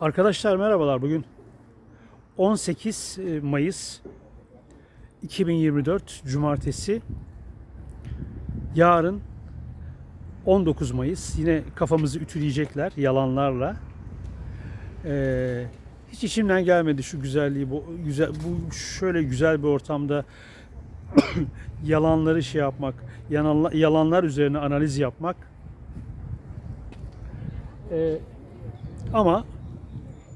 Arkadaşlar merhabalar. Bugün 18 Mayıs 2024 Cumartesi. Yarın 19 Mayıs. Yine kafamızı ütüleyecekler yalanlarla. Ee, hiç içimden gelmedi şu güzelliği, bu güzel, bu şöyle güzel bir ortamda yalanları şey yapmak, yalanlar, yalanlar üzerine analiz yapmak. Ee, ama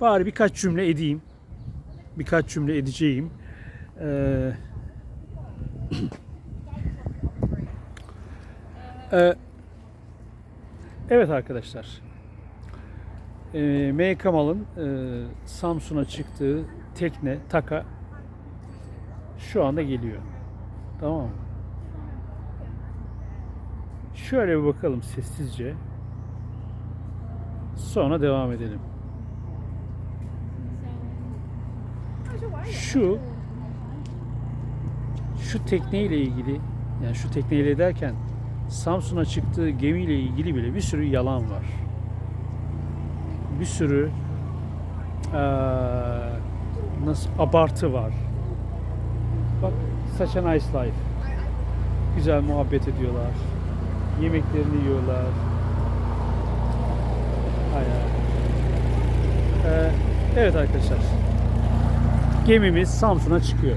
bari birkaç cümle edeyim. Birkaç cümle edeceğim. Ee, Ee, evet arkadaşlar. Ee, M. Kamal'ın e, Samsun'a çıktığı tekne, taka şu anda geliyor. Tamam mı? Şöyle bir bakalım sessizce. Sonra devam edelim. Şu şu tekneyle ilgili yani şu tekneyle derken Samsun'a çıktığı gemiyle ilgili bile bir sürü yalan var. Bir sürü eee, nasıl abartı var. Bak such a nice life. Güzel muhabbet ediyorlar. Yemeklerini yiyorlar. Hay hay. Eee, evet arkadaşlar. Gemimiz Samsun'a çıkıyor.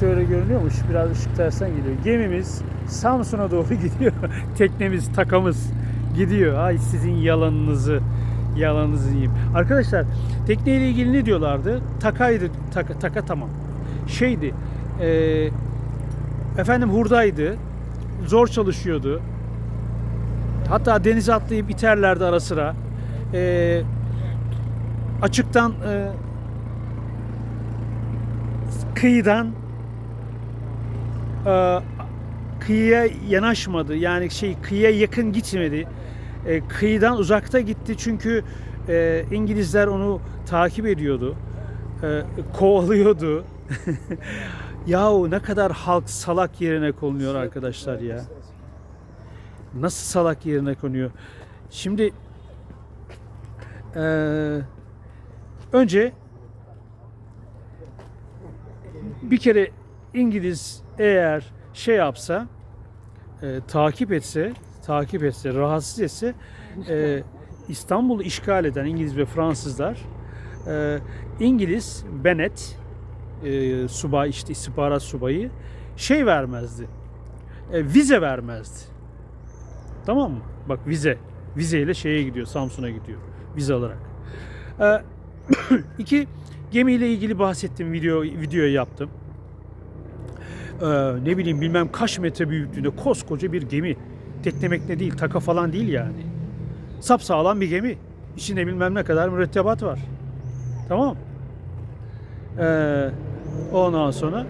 Şöyle görünüyormuş. Biraz ışık tersten geliyor. Gemimiz Samsun'a doğru gidiyor. Teknemiz, takamız gidiyor. Ay sizin yalanınızı yalanınızı yiyeyim. Arkadaşlar tekneyle ilgili ne diyorlardı? Takaydı. Taka, taka tamam. Şeydi. eee, efendim hurdaydı. Zor çalışıyordu. Hatta denize atlayıp iterlerdi ara sıra. Eee, açıktan eee, kıyıdan e, kıyıya yanaşmadı. Yani şey kıyıya yakın gitmedi. E, kıyıdan uzakta gitti çünkü e, İngilizler onu takip ediyordu. E, kovalıyordu. Yahu ne kadar halk salak yerine konuyor arkadaşlar ya. Nasıl salak yerine konuyor? Şimdi e, önce bir kere İngiliz eğer şey yapsa e, takip etse takip etse rahatsız etse e, İstanbul'u işgal eden İngiliz ve Fransızlar e, İngiliz Bennett e, subay işte istihbarat subayı şey vermezdi e, vize vermezdi. Tamam mı? Bak vize vizeyle şeye gidiyor Samsun'a gidiyor vize alarak. E, iki gemiyle ilgili bahsettim video video yaptım ee, ne bileyim bilmem kaç metre büyüklüğünde koskoca bir gemi. Tekne mekne değil, taka falan değil yani. Sapsağlam bir gemi. İçinde bilmem ne kadar mürettebat var. Tamam. Ee, ondan sonra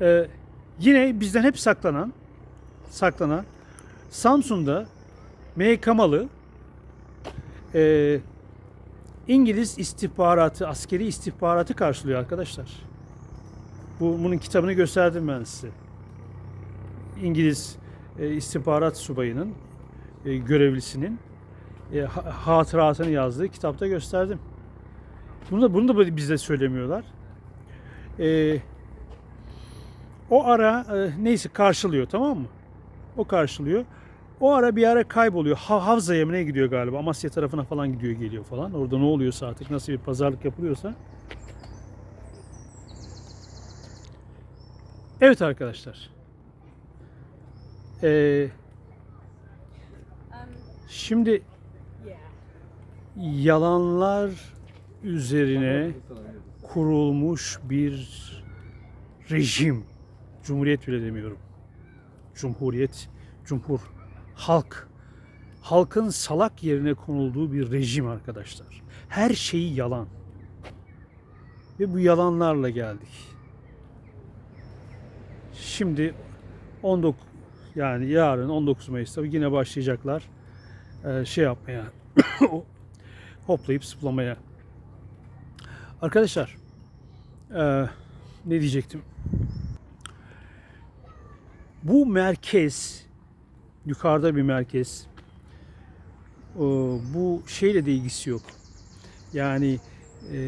Ee, yine bizden hep saklanan saklanan Samsun'da M. Kamalı e, İngiliz istihbaratı, askeri istihbaratı karşılıyor arkadaşlar. Bu bunun kitabını gösterdim ben size. İngiliz e, istihbarat subayının e, görevlisinin e, ha- hatıratını yazdığı kitapta gösterdim. Bunu da bunu da bizde söylemiyorlar. E, o ara e, neyse karşılıyor tamam mı? O karşılıyor. O ara bir ara kayboluyor. Ha, Havza Yemen'e gidiyor galiba. Amasya tarafına falan gidiyor geliyor falan. Orada ne oluyorsa artık nasıl bir pazarlık yapılıyorsa. Evet arkadaşlar. Ee, şimdi yalanlar üzerine kurulmuş bir rejim. Cumhuriyet bile demiyorum. Cumhuriyet, cumhur halk halkın salak yerine konulduğu bir rejim arkadaşlar. Her şeyi yalan. Ve bu yalanlarla geldik. Şimdi 19 yani yarın 19 Mayıs'ta yine başlayacaklar eee, şey yapmaya hoplayıp zıplamaya. Arkadaşlar eee, ne diyecektim? Bu merkez yukarıda bir merkez. O, bu şeyle de ilgisi yok. Yani e,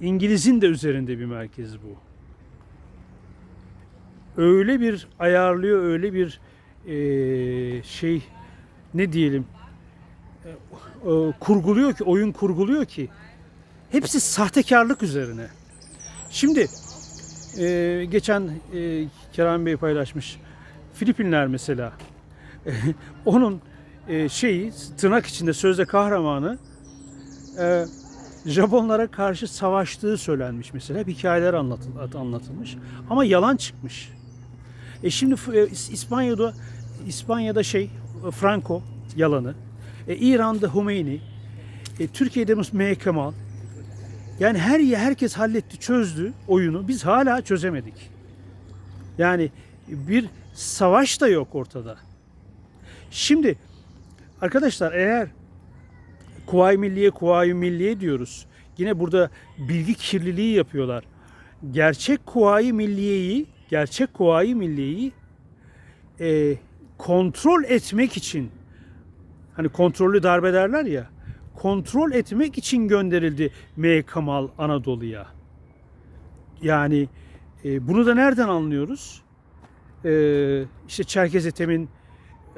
İngiliz'in de üzerinde bir merkez bu. Öyle bir ayarlıyor, öyle bir e, şey ne diyelim e, kurguluyor ki, oyun kurguluyor ki hepsi sahtekarlık üzerine. Şimdi geçen Kerem Bey paylaşmış. Filipinler mesela. Onun e, şeyi tırnak içinde sözde kahramanı e, Japonlara karşı savaştığı söylenmiş mesela. Hep hikayeler anlatıl, anlatılmış. Ama yalan çıkmış. E şimdi e, İs- İspanya'da İspanya'da şey Franco yalanı. E, İran'da Hümeyni. E, Türkiye'de M. Kemal. Yani her herkes halletti, çözdü oyunu. Biz hala çözemedik. Yani bir savaş da yok ortada. Şimdi arkadaşlar eğer Kuvayi Milliye, Kuvayi Milliye diyoruz. Yine burada bilgi kirliliği yapıyorlar. Gerçek Kuvayi Milliye'yi, gerçek Kuvayi Milliye'yi e, kontrol etmek için hani kontrollü darbe derler ya kontrol etmek için gönderildi M. Kemal Anadolu'ya. Yani e, bunu da nereden anlıyoruz? E, işte Çerkez Ethem'in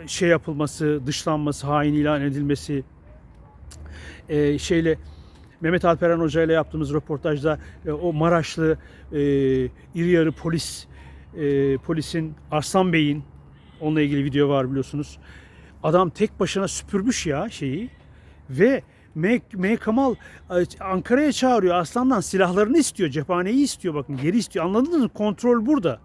şey yapılması, dışlanması, hain ilan edilmesi, e, şeyle Mehmet Alperen Hoca ile yaptığımız röportajda e, o Maraşlı e, iri yarı polis e, polisin Arslan Bey'in onunla ilgili video var biliyorsunuz. Adam tek başına süpürmüş ya şeyi ve M. Kamal e, Ankara'ya çağırıyor. Aslan'dan silahlarını istiyor. Cephaneyi istiyor bakın. Geri istiyor. Anladınız mı? Kontrol burada.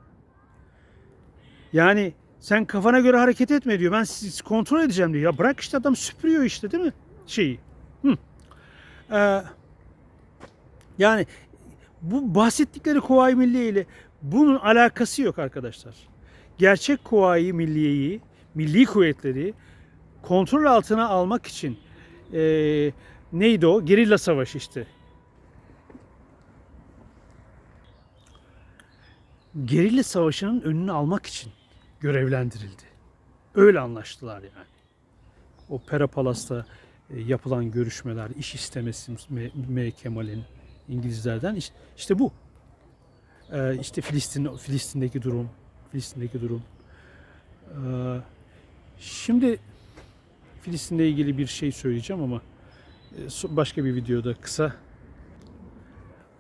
Yani sen kafana göre hareket etme diyor. Ben sizi kontrol edeceğim diyor. Ya bırak işte adam süpürüyor işte değil mi? Şeyi. Hı. Ee, yani bu bahsettikleri Kuvayi Milliye ile bunun alakası yok arkadaşlar. Gerçek Kuvayi Milliye'yi, milli kuvvetleri kontrol altına almak için e, neydi o? Gerilla savaşı işte. Gerilla savaşının önünü almak için görevlendirildi. Öyle anlaştılar yani. O Pera Palas'ta e, yapılan görüşmeler, iş istemesi M. Kemal'in İngilizlerden işte, bu. Ee, işte Filistin Filistin'deki durum, Filistin'deki durum. Ee, şimdi Filistin'le ilgili bir şey söyleyeceğim ama e, başka bir videoda kısa.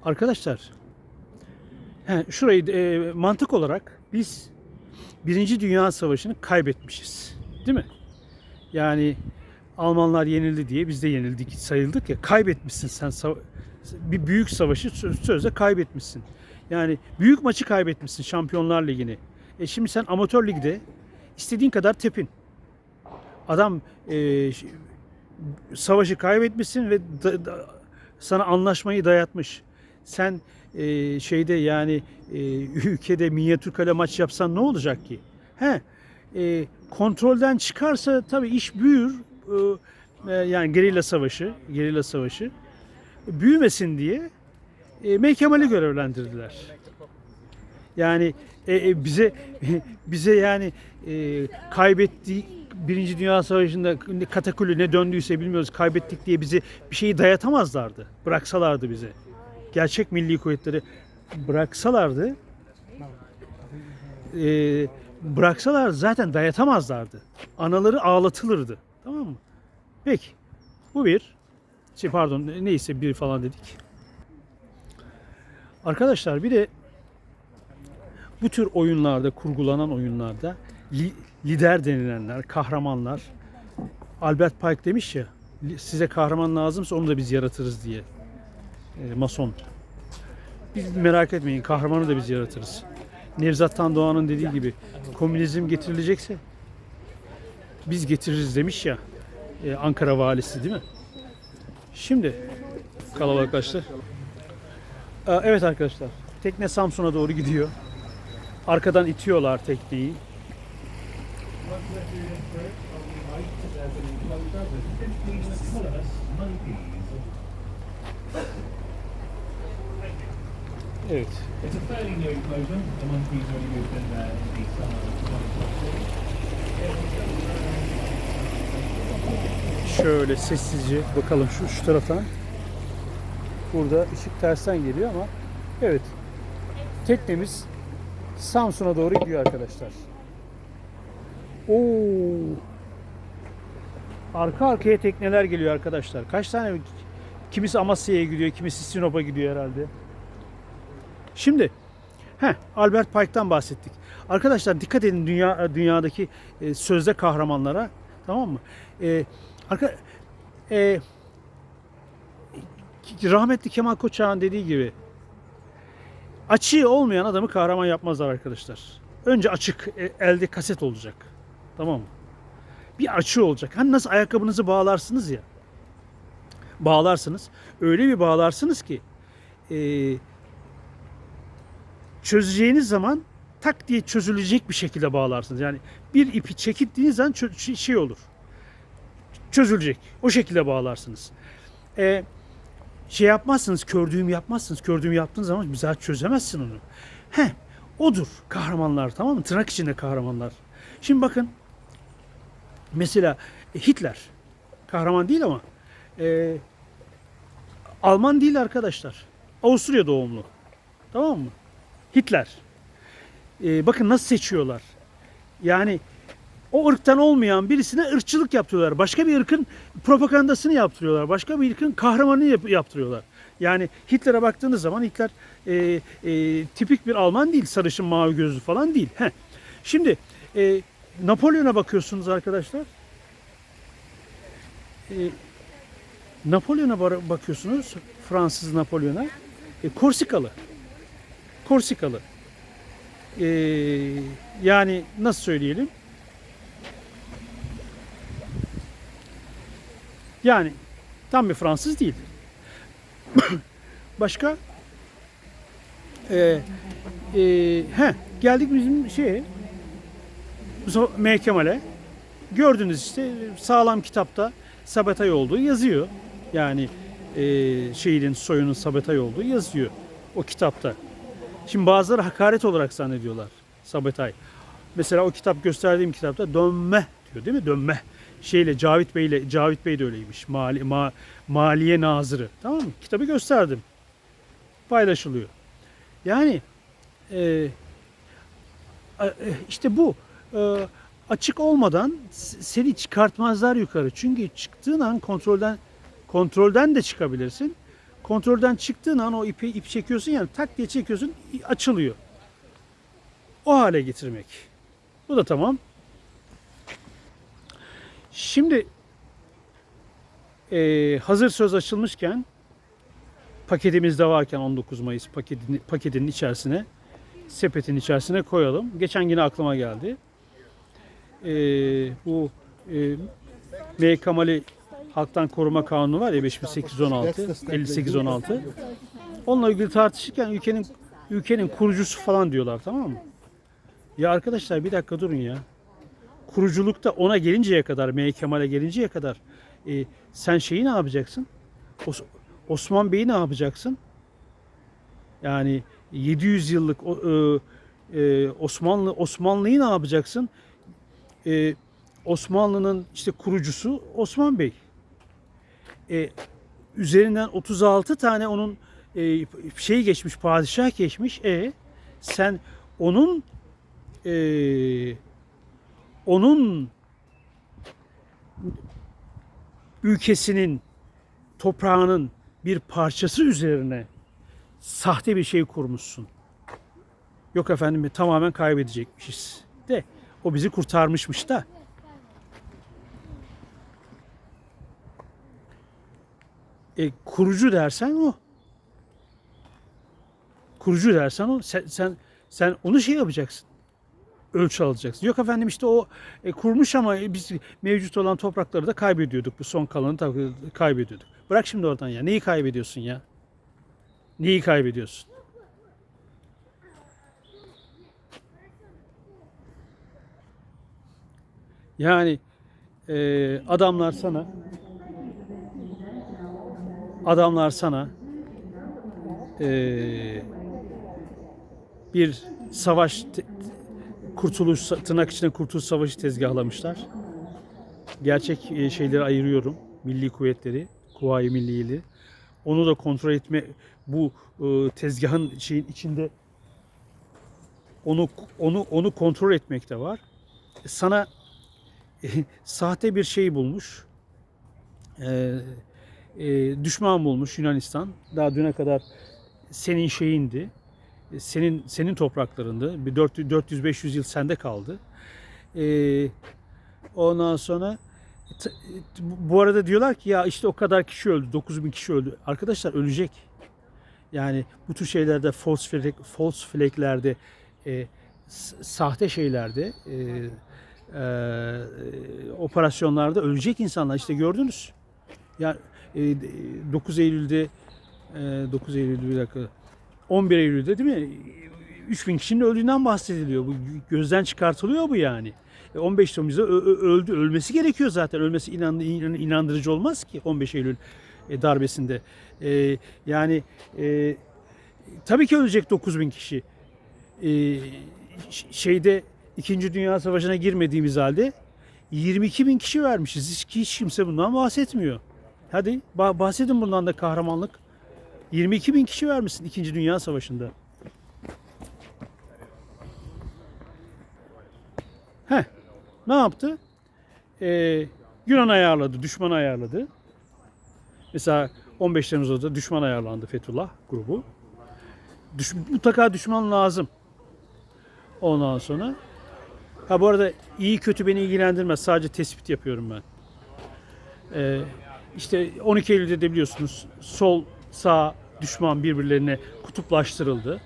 Arkadaşlar, he, şurayı e, mantık olarak biz Birinci Dünya Savaşı'nı kaybetmişiz. Değil mi? Yani Almanlar yenildi diye biz de yenildik sayıldık ya. Kaybetmişsin sen bir büyük savaşı sö- sözde kaybetmişsin. Yani büyük maçı kaybetmişsin Şampiyonlar Ligi'ni. E şimdi sen amatör ligde istediğin kadar tepin. Adam e, savaşı kaybetmişsin ve da- da- sana anlaşmayı dayatmış. Sen e, şeyde yani e, ülkede minyatür kale maç yapsan ne olacak ki? He, e, kontrolden çıkarsa tabii iş büyür. E, yani gerilla savaşı, gerilla savaşı büyümesin diye e, M. Kemal'i görevlendirdiler. Yani e, e, bize bize yani e, kaybettiği Birinci Dünya Savaşı'nda ne katakulü ne döndüyse bilmiyoruz kaybettik diye bizi bir şeyi dayatamazlardı. Bıraksalardı bize. Gerçek milli kuvvetleri bıraksalardı e, bıraksalar zaten dayatamazlardı. Anaları ağlatılırdı. Tamam mı? Peki. Bu bir. Şey pardon neyse bir falan dedik. Arkadaşlar bir de bu tür oyunlarda, kurgulanan oyunlarda li- lider denilenler, kahramanlar Albert Pike demiş ya "Li- size kahraman lazımsa onu da biz yaratırız diye. E, mason. Biz merak etmeyin kahramanı da biz yaratırız. Nevzat Tan Doğan'ın dediği gibi komünizm getirilecekse biz getiririz demiş ya e, Ankara valisi değil mi? Şimdi kalabalıklaştı. Ee, Evet arkadaşlar tekne Samsun'a doğru gidiyor. Arkadan itiyorlar tekneyi. 2020. Şöyle sessizce bakalım şu şu taraftan. Burada ışık tersten geliyor ama evet. Teknemiz Samsun'a doğru gidiyor arkadaşlar. Oo. Arka arkaya tekneler geliyor arkadaşlar. Kaç tane? Kimisi Amasya'ya gidiyor, kimisi Sinop'a gidiyor herhalde. Şimdi Heh, Albert Pike'tan bahsettik. Arkadaşlar dikkat edin dünya dünyadaki e, sözde kahramanlara. Tamam mı? E, arka, e, rahmetli Kemal Koçak'ın dediği gibi açığı olmayan adamı kahraman yapmazlar arkadaşlar. Önce açık e, elde kaset olacak. Tamam mı? Bir açığı olacak. Hani nasıl ayakkabınızı bağlarsınız ya. Bağlarsınız. Öyle bir bağlarsınız ki eee çözeceğiniz zaman tak diye çözülecek bir şekilde bağlarsınız. Yani bir ipi çekittiğiniz zaman şey- olur. Çözülecek. O şekilde bağlarsınız. Ee, şey yapmazsınız, kördüğüm yapmazsınız. Kördüğüm yaptığınız zaman bir daha çözemezsin onu. He, odur kahramanlar tamam mı? Tırnak içinde kahramanlar. Şimdi bakın mesela Hitler kahraman değil ama e, Alman değil arkadaşlar. Avusturya doğumlu. Tamam mı? Hitler. Ee, bakın nasıl seçiyorlar. Yani o ırktan olmayan birisine ırkçılık yaptırıyorlar. Başka bir ırkın propagandasını yaptırıyorlar. Başka bir ırkın kahramanını yap- yaptırıyorlar. Yani Hitler'e baktığınız zaman Hitler e, e, tipik bir Alman değil. Sarışın mavi gözlü falan değil. Heh. Şimdi e, Napolyon'a bakıyorsunuz arkadaşlar. E, Napolyon'a bakıyorsunuz. Fransız Napolyon'a. E, Korsikalı. Korsikalı. Ee, yani nasıl söyleyelim? Yani tam bir Fransız değil. Başka? Ee, e, he, geldik bizim. Mustafa M. Gördünüz işte sağlam kitapta Sabatay olduğu yazıyor. Yani e, şeyinin soyunun Sabatay olduğu yazıyor o kitapta. Şimdi bazıları hakaret olarak zannediyorlar Sabetay. Mesela o kitap gösterdiğim kitapta dönme diyor değil mi? Dönme. Şeyle Cavit Bey ile Cavit Bey de öyleymiş. Mali, ma, Maliye Nazırı. Tamam mı? Kitabı gösterdim. Paylaşılıyor. Yani e, e, işte bu e, açık olmadan seni çıkartmazlar yukarı. Çünkü çıktığın an kontrolden kontrolden de çıkabilirsin. Kontrolden çıktığın an o ipi ip çekiyorsun yani tak diye çekiyorsun açılıyor. O hale getirmek. Bu da tamam. Şimdi eee, hazır söz açılmışken paketimizde varken 19 Mayıs paketini, paketinin içerisine sepetin içerisine koyalım. Geçen yine aklıma geldi. Eee, bu eee M. Kemal'i Halktan Koruma Kanunu var ya 5816, 5816. Onunla ilgili tartışırken ülkenin ülkenin kurucusu falan diyorlar tamam mı? Ya arkadaşlar bir dakika durun ya. Kuruculukta ona gelinceye kadar, M. Kemal'e gelinceye kadar e, sen şeyi ne yapacaksın? Os- Osman Bey'i ne yapacaksın? Yani 700 yıllık e, e, Osmanlı Osmanlı'yı ne yapacaksın? E, Osmanlı'nın işte kurucusu Osman Bey. E, üzerinden 36 tane onun e, şey geçmiş, padişah geçmiş. E sen onun e, onun ülkesinin toprağının bir parçası üzerine sahte bir şey kurmuşsun. Yok efendim tamamen kaybedecekmişiz. De o bizi kurtarmışmış da. E, kurucu dersen o. Kurucu dersen o. Sen, sen, sen onu şey yapacaksın. Ölçü alacaksın. Yok efendim işte o e, kurmuş ama biz mevcut olan toprakları da kaybediyorduk. Bu son kalanı kaybediyorduk. Bırak şimdi oradan ya. Neyi kaybediyorsun ya? Neyi kaybediyorsun? Yani e, adamlar sana adamlar sana eee, bir savaş te- kurtuluş tırnak içinde kurtuluş savaşı tezgahlamışlar. Gerçek e, şeyleri ayırıyorum. milli kuvvetleri, Kuvayi Milliyeli. Onu da kontrol etme bu e, tezgahın şeyin içinde onu onu onu kontrol etmek de var. Sana sahte bir şey bulmuş. Ee, e, düşman bulmuş Yunanistan. Daha düne kadar senin şeyindi. Senin senin topraklarında bir 400-500 yıl sende kaldı. Ee, ondan sonra bu arada diyorlar ki ya işte o kadar kişi öldü, 9000 kişi öldü. Arkadaşlar ölecek. Yani bu tür şeylerde false flag, false flag'lerde e, sahte şeylerde e, e, operasyonlarda ölecek insanlar işte gördünüz. Yani e, 9 Eylül'de e, 9 Eylül'de bir dakika 11 Eylül'de değil mi? 3000 kişinin öldüğünden bahsediliyor. Bu gözden çıkartılıyor bu yani. E, 15 Temmuz'da ö- ö- öldü. Ölmesi gerekiyor zaten. Ölmesi inan, inan- inandırıcı olmaz ki 15 Eylül e, darbesinde. E, yani e, tabii ki ölecek 9000 kişi. E, şeyde 2. Dünya Savaşı'na girmediğimiz halde 22 bin kişi vermişiz. Hiç, hiç kimse bundan bahsetmiyor. Hadi ba- bahsedin bundan da kahramanlık. 22 bin kişi vermişsin 2. Dünya Savaşı'nda. Heh, ne yaptı? Ee, Yunan ayarladı, düşman ayarladı. Mesela 15 Temmuz'da da düşman ayarlandı Fethullah grubu. Düş, mutlaka düşman lazım. Ondan sonra. Ha bu arada iyi kötü beni ilgilendirmez. Sadece tespit yapıyorum ben. Ee, işte 12 Eylül'de de biliyorsunuz sol sağ düşman birbirlerine kutuplaştırıldı.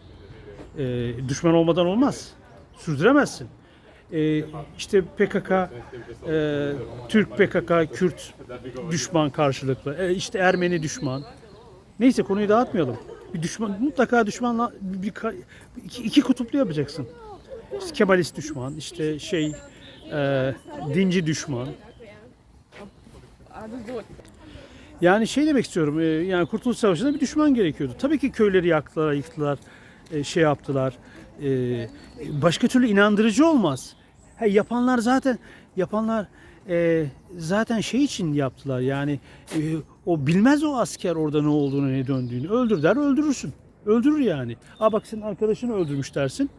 Ee, düşman olmadan olmaz. Sürdüremezsin. Ee, işte PKK, e, Türk PKK, Kürt düşman karşılıklı. E, işte Ermeni düşman. Neyse konuyu dağıtmayalım. Bir düşman mutlaka düşmanla bir, iki, iki kutuplu yapacaksın. İşte Kemalist düşman, işte şey e, dinci düşman. Yani şey demek istiyorum. e, Yani Kurtuluş Savaşı'nda bir düşman gerekiyordu. Tabii ki köyleri yaktılar, yıktılar, e, şey yaptılar. E, Başka türlü inandırıcı olmaz. Ha, yapanlar zaten yapanlar e, zaten şey için yaptılar. Yani e, o bilmez o asker orada ne olduğunu, ne döndüğünü. Öldür der, öldürürsün. Öldürür yani. Aa bak senin arkadaşını öldürmüş dersin.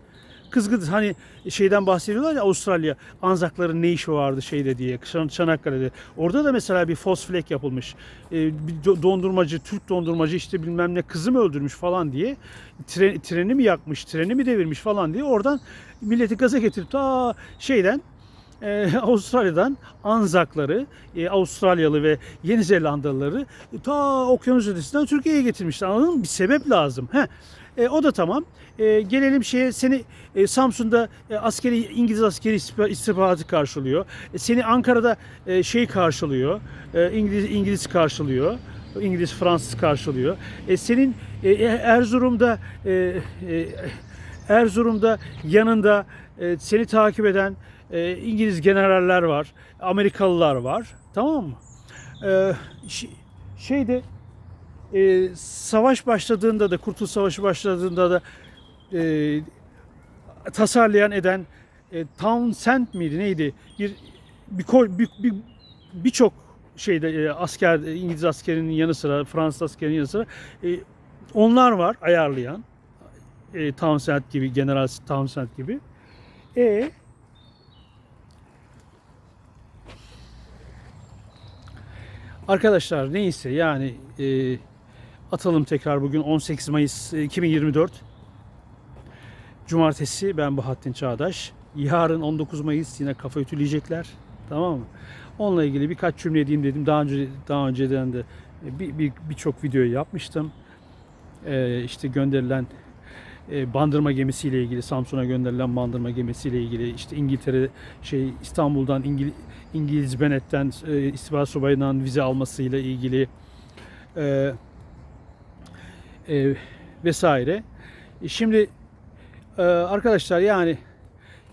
Kızgın hani şeyden bahsediyorlar ya Avustralya Anzakların ne işi vardı şeyde diye Çan- Çanakkale'de. Orada da mesela bir fosflek yapılmış. Ee, bir do- dondurmacı, Türk dondurmacı işte bilmem ne kızı mı öldürmüş falan diye. Tre- treni mi yakmış, treni mi devirmiş falan diye oradan milleti gaza getirip ta şeyden e, Avustralya'dan Anzakları, e, Avustralyalı ve Yeni Zelandalıları ta okyanus ötesinden Türkiye'ye getirmişler. Anladın mı? Bir sebep lazım. Heh. E, o da tamam. E, gelelim şeye seni e, Samsun'da e, askeri İngiliz askeri istihba- istihbaratı karşılıyor. E, seni Ankara'da e, şey karşılıyor. E, İngiliz İngiliz karşılıyor. İngiliz Fransız karşılıyor. E, senin e, Erzurum'da e, e, Erzurum'da yanında e, seni takip eden e, İngiliz generaller var, Amerikalılar var. Tamam mı? E, şeyde e, savaş başladığında da Kurtuluş Savaşı başladığında da e, tasarlayan eden e, Townsend miydi neydi? Bir bir ko- bir bir- birçok şeyde e, asker İngiliz askerinin yanı sıra Fransız askerinin yanı sıra e, onlar var ayarlayan e, Townsend gibi General Townsend gibi. E Arkadaşlar neyse yani e, atalım tekrar bugün 18 Mayıs e, 2024 Cumartesi ben Bahattin Çağdaş. Yarın 19 Mayıs yine kafa ütüleyecekler. Tamam mı? Onunla ilgili birkaç cümle diyeyim dedim. Daha önce daha önceden de bir bir- birçok video yapmıştım. Ee, işte gönderilen e, bandırma gemisiyle ilgili Samsun'a gönderilen bandırma gemisiyle ilgili işte İngiltere şey İstanbul'dan İngil, İngiliz Bennett'ten e, istihbarat subayından vize almasıyla ilgili e, e, vesaire. E, Şimdi e, arkadaşlar yani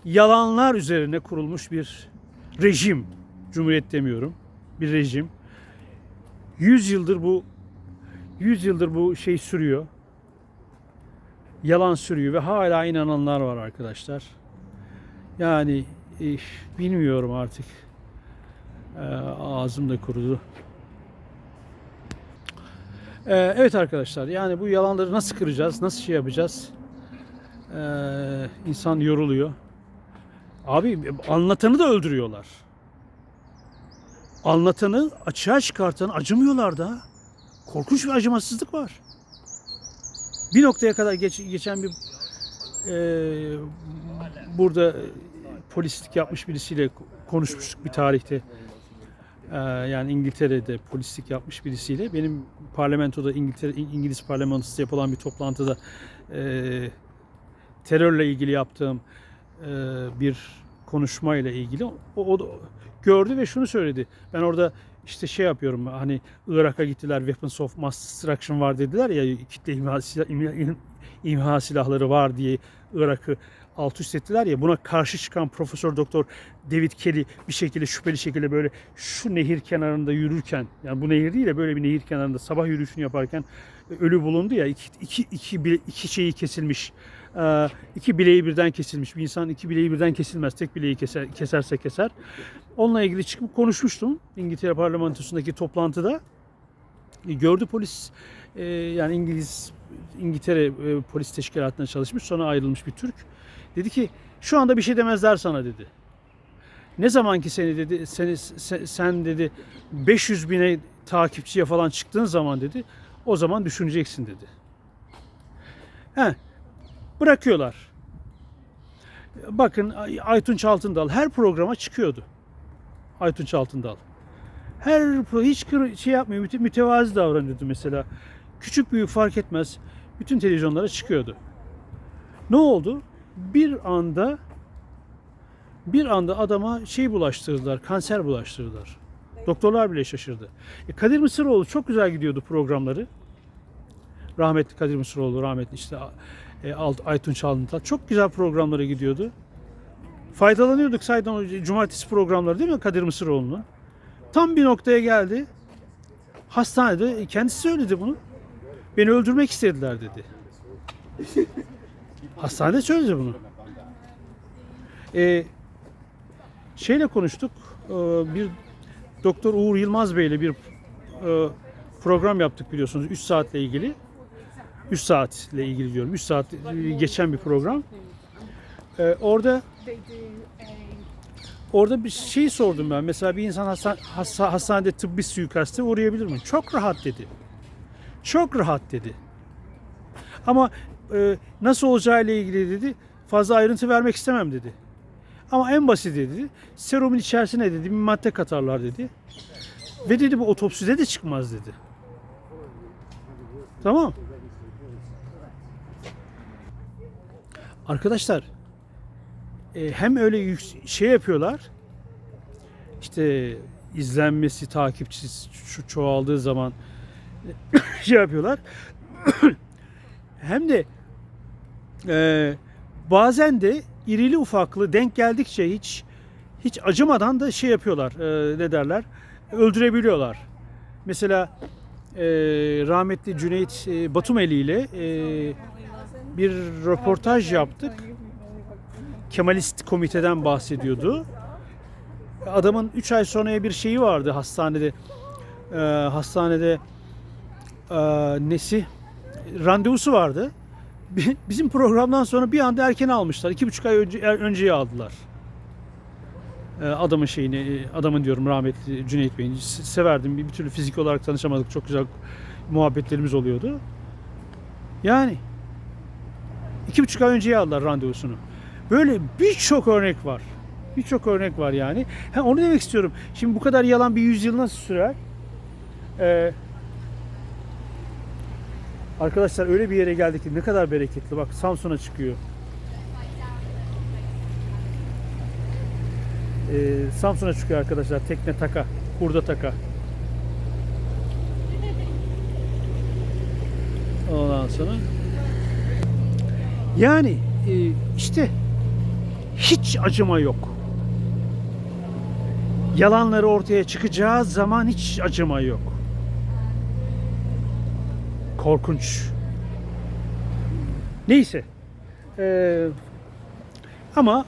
yalanlar üzerine kurulmuş bir rejim, cumhuriyet demiyorum, bir rejim. 100 yıldır bu 100 yıldır bu şey sürüyor. Yalan sürüyor ve hala inananlar var arkadaşlar. Yani eh, bilmiyorum artık. Ee, ağzım da kurudu. Ee, evet arkadaşlar yani bu yalanları nasıl kıracağız? Nasıl şey yapacağız? Ee, insan yoruluyor. Abi anlatanı da öldürüyorlar. Anlatanı açığa çıkartan acımıyorlar da. Korkunç bir acımasızlık var. Bir noktaya kadar geç, geçen bir e, burada polislik yapmış birisiyle konuşmuştuk bir tarihte. Ee, yani İngiltere'de polislik yapmış birisiyle benim parlamentoda İngiltere İngiliz parlamentosu yapılan bir toplantıda e, terörle ilgili yaptığım e, bir konuşmayla ilgili o, o da gördü ve şunu söyledi. Ben orada işte şey yapıyorum hani Irak'a gittiler weapons of mass destruction var dediler ya kitle imha, silah, imha, imha silahları var diye Irak'ı alt üst ettiler ya buna karşı çıkan Profesör Doktor David Kelly bir şekilde şüpheli şekilde böyle şu nehir kenarında yürürken yani bu nehir değil de böyle bir nehir kenarında sabah yürüyüşünü yaparken ölü bulundu ya iki, iki, iki, iki şeyi kesilmiş. İki bileği birden kesilmiş. Bir insan iki bileği birden kesilmez. Tek bileği keser, keserse keser. Onunla ilgili çıkıp konuşmuştum İngiltere parlamentosundaki toplantıda. E, gördü polis e, yani İngiliz İngiltere e, polis teşkilatına çalışmış sonra ayrılmış bir Türk dedi ki şu anda bir şey demezler sana dedi. Ne zaman ki seni dedi seni sen, sen dedi 500 bine takipçiye falan çıktığın zaman dedi o zaman düşüneceksin dedi. He, bırakıyorlar. Bakın Ay- Aytunç Altındal her programa çıkıyordu. Aytunç Altındal. Her pro- hiç şey yapmıyor, müte- mütevazi davranıyordu mesela. Küçük büyük fark etmez. Bütün televizyonlara çıkıyordu. Ne oldu? Bir anda bir anda adama şey bulaştırdılar, kanser bulaştırdılar. Doktorlar bile şaşırdı. E, Kadir Mısıroğlu çok güzel gidiyordu programları. Rahmetli Kadir Mısıroğlu, rahmetli işte e, Alt- Aytunç Alıntal. Çok güzel programlara gidiyordu. Faydalanıyorduk sayeden o cumartesi programları değil mi Kadir Mısıroğlu'nun? Tam bir noktaya geldi. Hastanede kendisi söyledi bunu. Beni öldürmek istediler dedi. Hastanede söyledi bunu. Ee, şeyle konuştuk. Ee, bir Doktor Uğur Yılmaz Bey ile bir e, program yaptık biliyorsunuz 3 saatle ilgili. 3 saatle ilgili diyorum. 3 saat geçen bir program. Ee, orada Orada bir şey sordum ben. Mesela bir insan hasta, hasta- hastanede tıbbi suikaste uğrayabilir mi? Çok rahat dedi. Çok rahat dedi. Ama e, nasıl olacağı ile ilgili dedi. Fazla ayrıntı vermek istemem dedi. Ama en basit dedi. Serumun içerisine dedi bir madde katarlar dedi. Ve dedi bu otopside de çıkmaz dedi. Tamam. Arkadaşlar e, hem öyle şey yapıyorlar işte izlenmesi takipçisi çoğaldığı zaman şey yapıyorlar hem de e, bazen de irili ufaklı denk geldikçe hiç hiç acımadan da şey yapıyorlar e, ne derler öldürebiliyorlar mesela e, rahmetli Cüneyt e, Batumeli ile e, bir röportaj yaptık Kemalist komiteden bahsediyordu. Adamın 3 ay sonraya bir şeyi vardı hastanede. Ee, hastanede e, nesi? Randevusu vardı. Bi- Bizim programdan sonra bir anda erken almışlar. 2,5 ay önce er- önceye aldılar. Ee, adamın şeyini, e, adamın diyorum rahmetli Cüneyt Bey'in se- severdim. Bir, bir türlü fizik olarak tanışamadık. Çok güzel muhabbetlerimiz oluyordu. Yani iki buçuk ay önceye aldılar randevusunu. Böyle birçok örnek var. Birçok örnek var yani. Ha, onu demek istiyorum. Şimdi bu kadar yalan bir yüzyıl nasıl sürer? Ee, arkadaşlar öyle bir yere geldik ki ne kadar bereketli. Bak Samsun'a çıkıyor. Ee, Samsun'a çıkıyor arkadaşlar. Tekne taka. Kurda taka. Ondan sonra yani e, işte hiç acıma yok. Yalanları ortaya çıkacağı zaman hiç acıma yok. Korkunç. Neyse. Ee, ama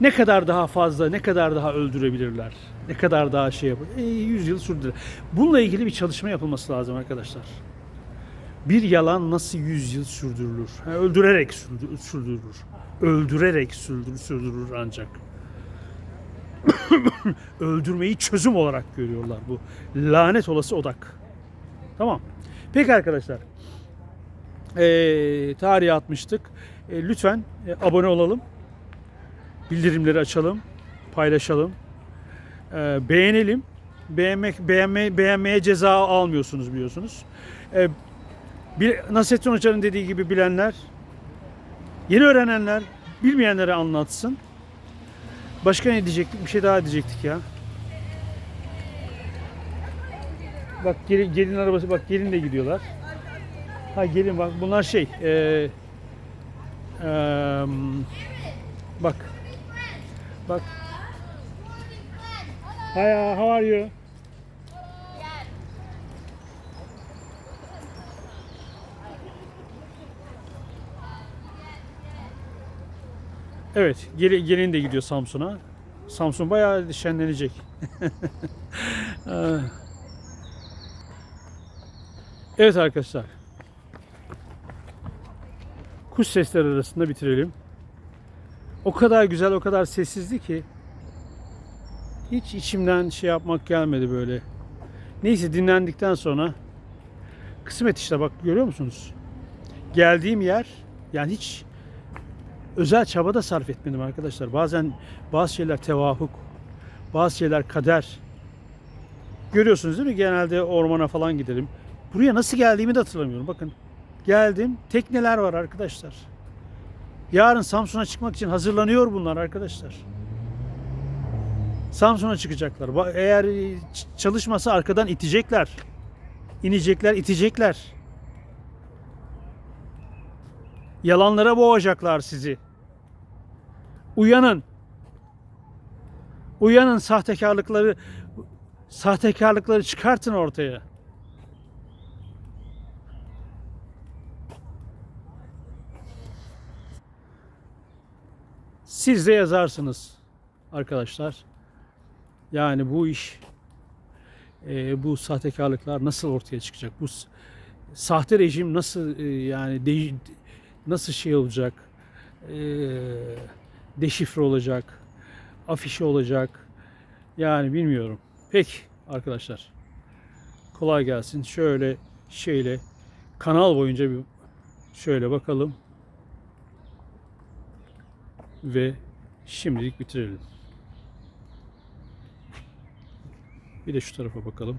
ne kadar daha fazla, ne kadar daha öldürebilirler, ne kadar daha şey yapar. E, 100 yıl sürdüler. Bununla ilgili bir çalışma yapılması lazım arkadaşlar. Bir yalan nasıl yüz yıl sürdürülür? Ha, öldürerek sürdü- sürdürülür. Öldürerek sürdürülür, sürdürülür ancak. Öldürmeyi çözüm olarak görüyorlar bu. Lanet olası odak. Tamam. Peki arkadaşlar. Ee, tarihe atmıştık. Ee, lütfen e, abone olalım. Bildirimleri açalım. Paylaşalım. Ee, beğenelim. Beğenmek, beğenme, beğenmeye ceza almıyorsunuz biliyorsunuz. Ee, bir, Nasrettin Hoca'nın dediği gibi bilenler, yeni öğrenenler, bilmeyenlere anlatsın. Başka ne diyecektik? Bir şey daha diyecektik ya. Bak gelin, gelin arabası bak gelin de gidiyorlar. Ha gelin bak bunlar şey. E, e, bak. Bak. Hi, how are you? Evet, gelin, de gidiyor Samsun'a. Samsun bayağı şenlenecek. Evet arkadaşlar. Kuş sesleri arasında bitirelim. O kadar güzel, o kadar sessizdi ki hiç içimden şey yapmak gelmedi böyle. Neyse dinlendikten sonra kısmet işte bak görüyor musunuz? Geldiğim yer yani hiç özel çaba da sarf etmedim arkadaşlar. Bazen bazı şeyler tevafuk, bazı şeyler kader. Görüyorsunuz değil mi? Genelde ormana falan giderim. Buraya nasıl geldiğimi de hatırlamıyorum. Bakın geldim. Tekneler var arkadaşlar. Yarın Samsun'a çıkmak için hazırlanıyor bunlar arkadaşlar. Samsun'a çıkacaklar. Eğer e, çalışmasa arkadan itecekler. İnecekler, itecekler. Yalanlara boğacaklar sizi. Uyanın. Uyanın sahtekarlıkları sahtekarlıkları çıkartın ortaya. Siz de yazarsınız arkadaşlar. Yani bu iş e, bu sahtekarlıklar nasıl ortaya çıkacak? Bu sahte rejim nasıl e, yani de- nasıl şey olacak? E, deşifre olacak? Afişe olacak? Yani bilmiyorum. Peki arkadaşlar. Kolay gelsin. Şöyle şeyle kanal boyunca bir şöyle bakalım. Ve şimdilik bitirelim. Bir de şu tarafa bakalım.